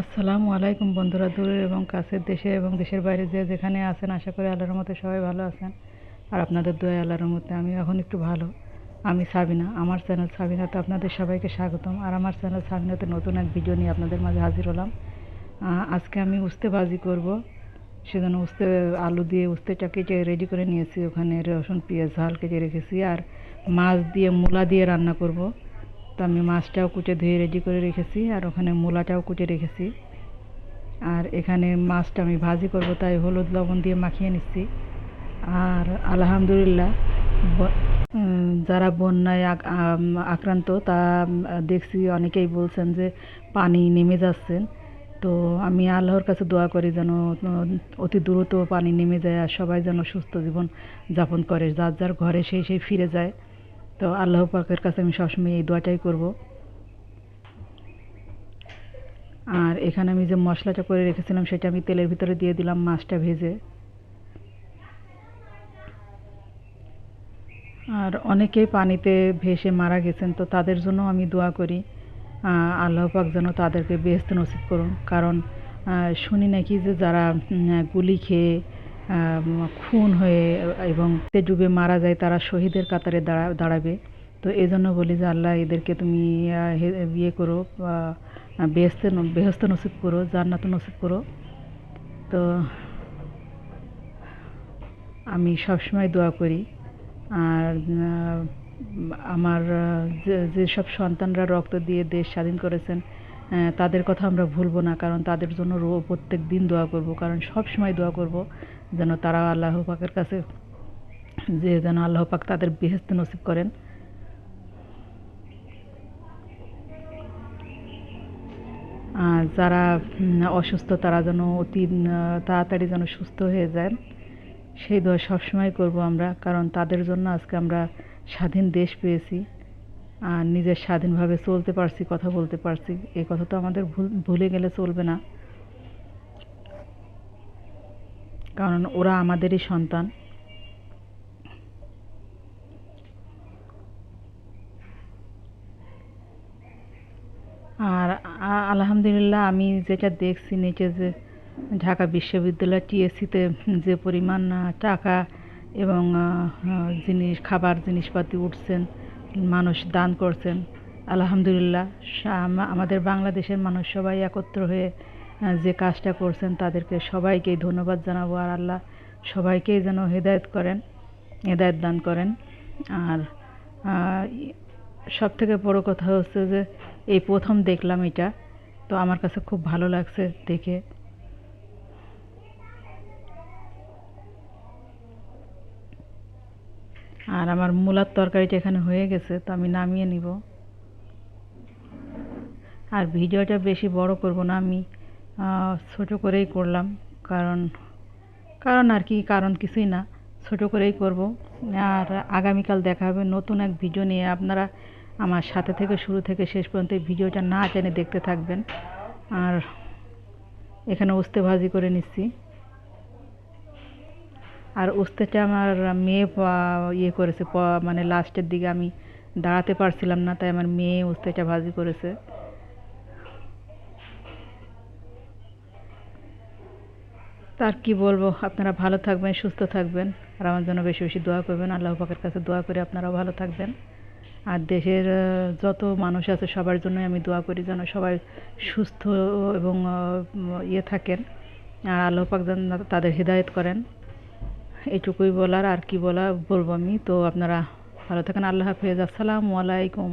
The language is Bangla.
আসসালামু আলাইকুম বন্ধুরা দূরের এবং কাছের দেশে এবং দেশের বাইরে যে যেখানে আছেন, আশা করি আল্লাহর মতে সবাই ভালো আছেন। আর আপনাদের দোয়া আল্লাহর মতে আমি এখন একটু ভালো। আমি সাবিনা, আমার চ্যানেল সাবিনাতে আপনাদের সবাইকে স্বাগতম। আর আমার চ্যানেল সাবিনাতে নতুন এক ভিডিও নিয়ে আপনাদের মাঝে হাজির হলাম। আজকে আমি উস্তে ভাজি করব। সেজন্য উস্তে, আলু দিয়ে উস্তেটা কেটে রেডি করে নিয়েছি। ওখানে রসুন, পেঁয়াজ, ঝাল কেটে রেখেছি। আর মাছ দিয়ে মূলা দিয়ে রান্না করব। তো আমি মাছটাও কুটে ধুয়ে রেডি করে রেখেছি, আর ওখানে মূলাটাও কুটে রেখেছি। আর এখানে মাছটা আমি ভাজি করব, তাই হলুদ লবণ দিয়ে মাখিয়ে নিচ্ছি। আর আলহামদুলিল্লাহ যারা বন্যায় আক্রান্ত, তা দেখছি অনেকেই বলছেন যে পানি নেমে যাচ্ছেন। তো আমি আল্লাহর কাছে দোয়া করি যেন অতি দ্রুত পানি নেমে যায় আর সবাই যেন সুস্থ জীবন যাপন করে, যার যার ঘরে সেই সেই ফিরে যায়। তো আল্লাহ পাকের কাছে আমি সবসময় এই দোয়াটাই করব। আর এখানে আমি যে মশলাটা করে রেখেছিলাম, সেটা আমি তেলের ভিতরে দিয়ে দিলাম মাছটা ভেজে। আর অনেকেই পানিতে ভেসে মারা গেছেন, তো তাদের জন্য আমি দোয়া করি আল্লাহ পাক যেন তাদেরকে বেহেস্ত নসিব করুন। কারণ শুনি নাকি যে যারা গুলি খেয়ে খুন হয়ে এবং ডুবে মারা যায়, তারা শহীদের কাতারে দাঁড়া, দাঁড়াবে। তো এই জন্য বলি যে, আল্লাহ এদেরকে তুমি ইয়ে করো বেহেস্ত বেহস্ত নসিব করো, জান্নাত নসিব করো। তো আমি সবসময় দোয়া করি। আর আমার যেসব সন্তানরা রক্ত দিয়ে দেশ স্বাধীন করেছেন তাদের কথা আমরা ভুলবো না, কারণ তাদের জন্য রো প্রত্যেক দিন দোয়া করব, কারণ সব সময় দোয়া করব যেন তারা আল্লাহ পাকের কাছে যে যেন আল্লাহ পাক তাদের বেহেস্ত নসিব করেন। যারা অসুস্থ তারা যেন অতি তাড়াতাড়ি যেন সুস্থ হয়ে যায় সেই দোয়া সবসময় করব আমরা, কারণ তাদের জন্য আজকে আমরা স্বাধীন দেশ পেয়েছি। আর নিজের স্বাধীনভাবে চলতে পারছি, কথা বলতে পারছি। এই কথা তো আমাদের ভুল, ভুলে গেলে চলবে না। কারণ ওরা আমাদেরই সন্তান। আর আলহামদুলিল্লাহ আমি যেটা দেখছি নিচে যে ঢাকা বিশ্ববিদ্যালয় টিএসসিতে যে পরিমাণ টাকা এবং জিনিস, খাবার, জিনিসপাতি উঠছেন মানুষ দান করছেন। আলহামদুলিল্লাহ আমাদের বাংলাদেশের মানুষ সবাই একত্র হয়ে যে কাজটা করছেন তাদেরকে সবাইকেই ধন্যবাদ জানাব আর আল্লাহ সবাইকেই যেন হেদায়েত করেন, হেদায়েত দান করেন। আর সব থেকে বড় কথা হচ্ছে যে, এই প্রথম দেখলাম এটা, তো আমার কাছে খুব ভালো লাগছে দেখে। আর আমার মূলার তরকারিটা এখানে হয়ে গেছে, তো আমি নামিয়ে নিব। আর ভিডিওটা বেশি বড় করব না, আমি ছোট করেই করলাম, কারণ কারণ আর কি, কারণ কিছুই না, ছোট করেই করব। আর আগামীকাল দেখা হবে নতুন এক ভিডিও নিয়ে। আপনারা আমার সাথে থেকে শুরু থেকে শেষ পর্যন্ত ভিডিওটা না টেনে দেখতে থাকবেন। আর এখানে উস্তে ভাজি করে নিচ্ছি। আর উস্তেটা আমার মেয়ে ইয়ে করেছে মানে লাস্টের দিকে আমি দাঁড়াতে পারছিলাম না, তাই আমার মেয়ে উস্তেটা ভাজি করেছে। তার কি বলব, আপনারা ভালো থাকবেন, সুস্থ থাকবেন, আর আমার জন্য বেশি বেশি দোয়া করবেন। আল্লাহ পাকের কাছে দোয়া করে আপনারাও ভালো থাকবেন। আর দেশের যত মানুষ আছে সবার জন্যই আমি দোয়া করি যেন সবাই সুস্থ এবং ইয়ে থাকেন। আর আল্লাহ পাক যেন তাদের হৃদায়ত করেন। এইটুকুই বলার আর কি বলা বলব আমি। তো আপনারা ভালো থাকেন, আল্লাহ হাফেজ। আসসালামু আলাইকুম।